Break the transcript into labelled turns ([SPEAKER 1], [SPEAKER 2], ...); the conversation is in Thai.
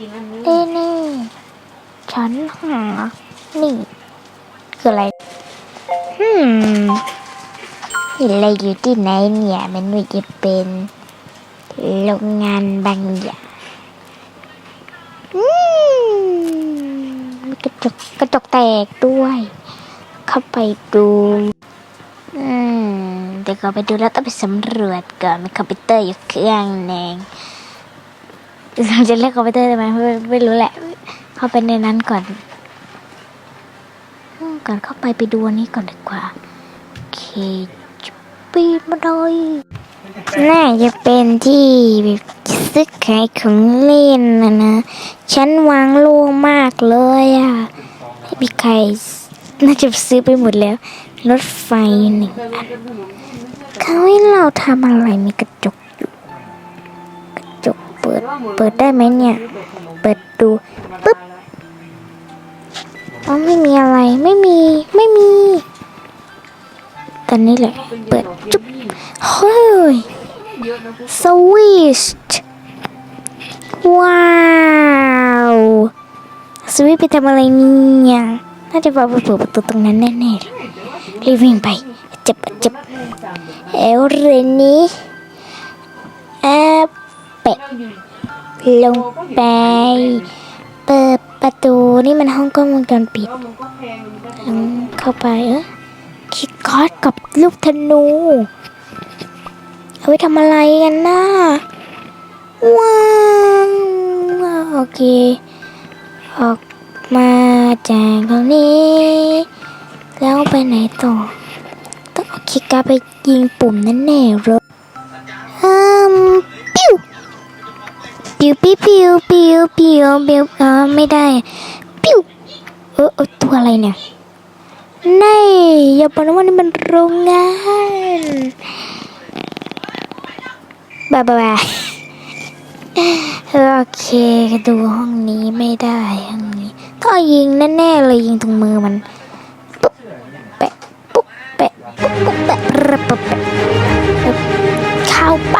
[SPEAKER 1] กินอันนี้
[SPEAKER 2] นี่นี่ฉันหา นี่ คืออะไร hmm มเห็นอะไรอยู่ที่ไหนเนี่ย มันไม่จะเป็นโรงงานบางอย่างอืมมีกระจกกระจกแตกด้วย เข้าไปดูอืมแต่ก่อนไปดูแล้วต้องไปสำรวจก่อนมีคอมพิวเตอร์อยู่เครื่องหนึ่ง จะเรียกคอมพิวเตอร์ได้ไหมไม่ไม่รู้แหละ เข้าไปในนั้นก่อน ก่อนเข้าไปไปดูอันนี้ก่อนดีกว่า โอเคจปีนมาเลยน่าจะเป็นที่ซื้อขายของเล่นนะนะ ฉันวางโล่งมากเลยอะไม่มีใครน่าจะซื้อไปหมดแล้ว รถไฟหนึ่งอันเขาให้เราทำอะไรมีกระจก เปิดเปิดได้ไหมเนี่ย เปิดดูปึ๊บอ๋อไม่มีอะไรไม่มีไม่มีตอนนี้แหละ เปิดจุ๊บเฮ้ยสวิชว้าวสวิชไปทำอะไรเนี่ยน่าจะบอกไปเปิดประตูตรงนั้นแน่ๆเลยรีบวิ่งไปเจ็บเจ็บเอลเรนนี้แอปเปะ ลงไป เปิดประตูนี่มันห้องกล้องวงจรปิด
[SPEAKER 1] แพง
[SPEAKER 2] เข้าไปเออคิกคอร์สกับลูกธนู เอาไว้ทำอะไรกันนะว้าวโอเค ออกมาจากตรงนี้ แล้วไปไหนต่อ ต้องเอาคิกกาไปยิงปุ่มนั่นแน่เลย ปิวปิวปิวปิวปิวปิวอ๋อไม่ได้ปิวเออตัวอะไรเนี่ยนี่อย่าบอกนะว่านี่มันโรงงานบายบายบาโอเคดูห้องนี้ไม่ได้ห้องนี้ก็ยิงแน่ๆเลยยิงตรงมือมันปุ๊บแปะปุ๊บแปะปุ๊บปุ๊บแปะระเบิดแปะเข้าไป